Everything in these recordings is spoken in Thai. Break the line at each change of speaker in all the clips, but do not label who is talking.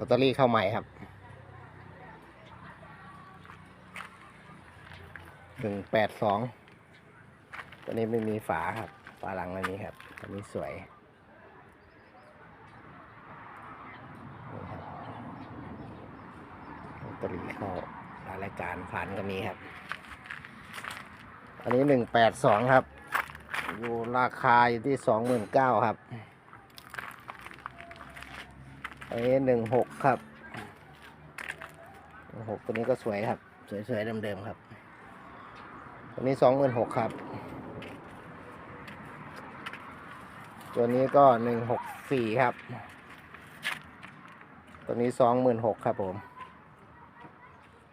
ลอตเตอรี่เข้าใหม่ครับหนึ่งแปดสองตัวนี้ไม่มีฝาครับ ฝาหลังไม่มีครับตัวนี้สวยลอตเตอรี่เข้ารายการผ่านก็มีครับ อันนี้หนึ่งแปดสองครับ อยู่ราคาอยู่ที่สองหมื่นเก้าครับ อันนี้หนึ่งหกครับหนึ่งหกตัวนี้ก็สวยครับ สวยๆเดิมๆครับ ตัวนี้สองหมื่นหกครับ ตัวนี้ก็หนึ่งหกสี่ครับ ตัวนี้สองหมื่นหกครับผม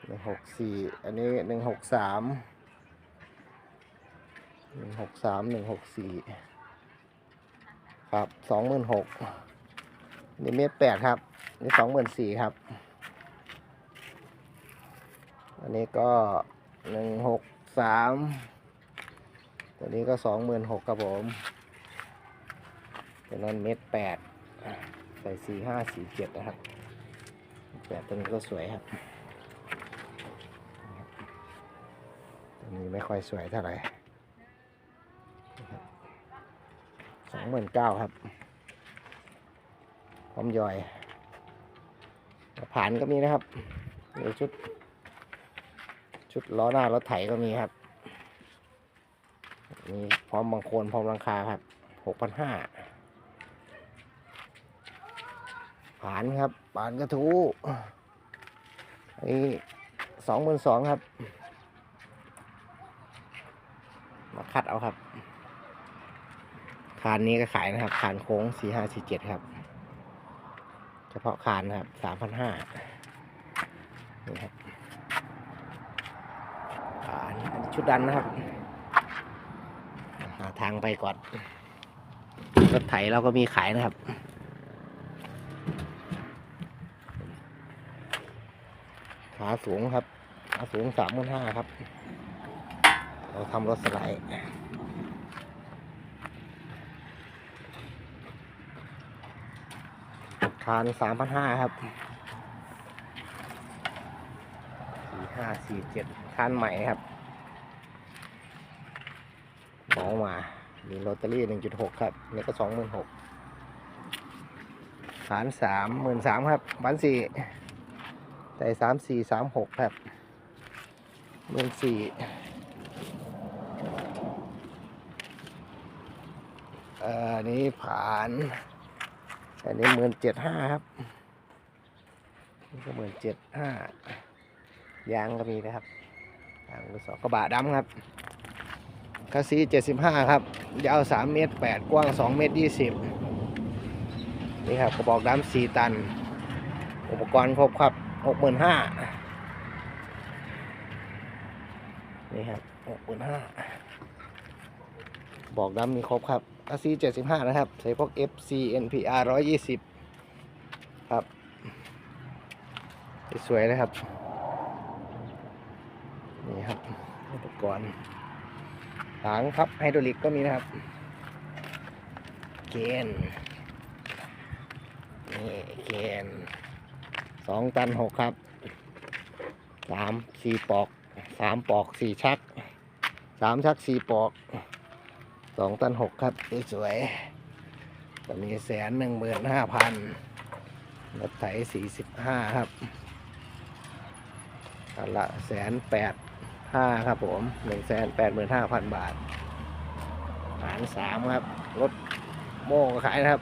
หนึ่งหกสี่อันนี้หนึ่งหกสามหนึ่งหกสามหนึ่งหกสี่ครับสองหมื่นหก นี่เมตรแปดครับ นี่สองหมื่นสี่ครับ อันนี้ก็หนึ่งหกสามตัวนี้ก็สองหมื่นหกครับผมตัวนั้นเมตรแปดใส่สี่ห้าสี่เจ็ดนะครับแปดตัวนี้ก็สวยครับ ตัวนี้ไม่ค่อยสวยเท่าไหร่สองหมื่นเก้าครับ พร้อมย่อยผ่านก็มีนะครับเดี๋ยวชุด ชุดล้อหน้ารถไถก็มีครับ มีพร้อมบางโคนพร้อมรังคาครับหกพันห้าผ่านครับผ่านกระทู้นี่สองหมื่นสองครับ มาคัดเอาครับคานนี้ก็ขายนะครับคานโค้งสี่ห้าสี่เจ็ดครับ ฉพาะคานนะครับสามพันห้านี่ครับอันนี้ชุดดันนะครับ หาทางไปก่อนรถไถเราก็มีขายนะครับ ขาสูงครับขาสูงสามหมื่นห้าครับ เราทำรถสไลด์ คานสามพันห้าครับสี่ห้าสี่เจ็ดคานใหม่ครับเหมามา มีลอตเตอรี่หนึ่งจุดหกครับ นี่ก็สองหมื่นหกคานสามหมื่นสามครับบันสี่ใส่สามสี่สามหกครับหมื่นสี่เอ่อนนี้ผ่าน อันนี้หมื่นเจ็ดห้าครับนี่ก็หมื่นเจ็ดห้ายางก็มีนะครับยางมือสองกระบะดำครับคัสซีเจ็ดสิบห้าครับยาวสามเมตรแปดกว้างสองเมตรยี่สิบนี่ครับกระบอกดำสี่ตัน อุปกรณ์ครบครับหกหมื่นห้านี่ครับหกหมื่นห้าบอกดำมีครบครับ อาซีเจ็ดสิบห้านะครับ ใส่พวก FC NPR ร้อยยี่สิบครับ สวยนะครับ นี่ครับ อุปกรณ์ถังครับ ไฮดรอลิกก็มีนะครับ เกนนี่เกนสองตันหกครับสามสี่ปอกสามปอกสี่ชักสามชักสี่ปอก สองตันหกครับสวยๆตอนนี้แสนหนึ่งหมื่นห้าพันรถไถสี่สิบห้าครับอันละแสนแปดห้าครับผมหนึ่งแสนแปดหมื่นห้าพันบาท หารสามครับ รถโม่ก็ขายนะครับ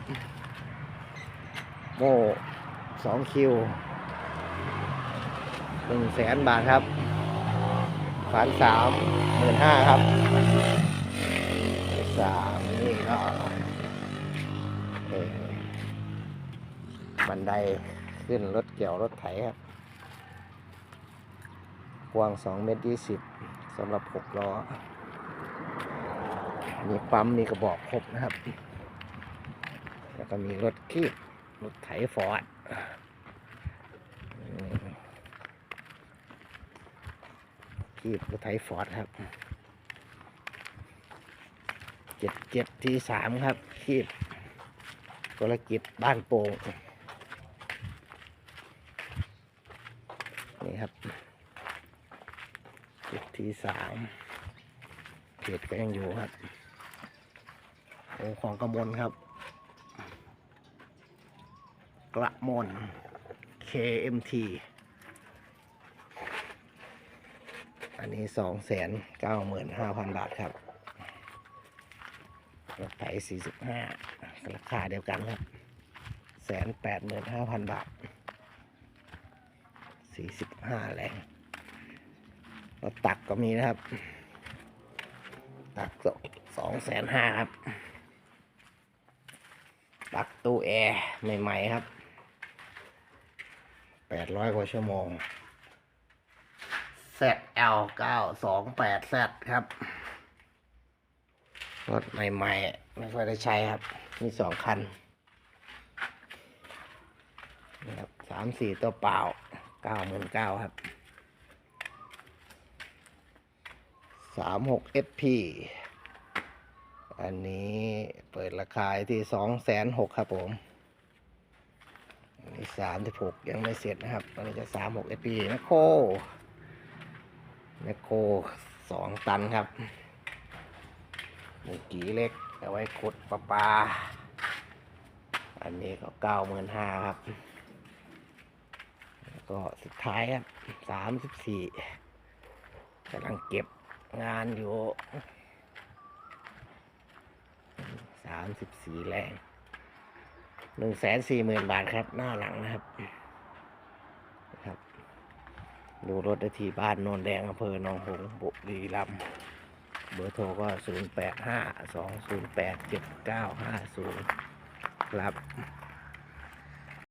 โม่สองคิวหนึ่งแสนบาทครับ หารสามหมื่นห้าครับ สามนี่ก็บันไดขึ้นรถเกี่ยวรถไถครับกว้างสองเมตรยี่สิบสำหรับหกล้อ มีปั๊มมีกระบอกครบนะครับ แล้วก็มีรถคีบรถไถฟอร์ดอืมคีบรถไถฟอร์ดครับ จ็ดเจ็ดที่สามครับคีบธุรกิจบ้านโป่งนี่ครับเจุดที่สามเพจก็ยังอยู่ครับโอ้ของกระมวลครับ กระมน KMT อันนี้สองแสนเก้าหมื่นห้าพันบาทครับ รถไถสี่สิบห้าราคาเดียวกันครับแสนแปดหมื่นห้าพันบาทสี่สิบห้าแรงรถตักก็มีนะครับ ตักสองแสนห้าครับ ตักตู้แอร์ใหม่ๆครับแปดร้อยกว่าชั่วโมง ZL 928 Z ครับ รถใหม่ๆ ไม่ค่อยได้ใช้ครับ มีสองคันนี่ครับสามสี่ตัวเปล่าเก้าหมื่นเก้าครับสามหก SP อันนี้เปิดราคาที่สองแสนหกครับผมอันนี้สามที่หกยังไม่เสร็จนะครับอันนี้จะสามหก SP แมคโครแมคโครสองตันครับ กีเล็กเอาไว้ขุดปลาปลาอันนี้ก็เก้าหมื่นห้าครับ ก็สุดท้ายครับสามสิบสี่กำลังเก็บงานอยู่สามสิบสี่แรงหนึ่งแสนสี่หมื่นบาทครับ หน้าหลังนะครับนะครับ ดูรถได้ที่บ้านโนนแดงอำเภอหนองหงส์บุรีรัมย์ เบอร์โทรก็ 0852087950 ครับ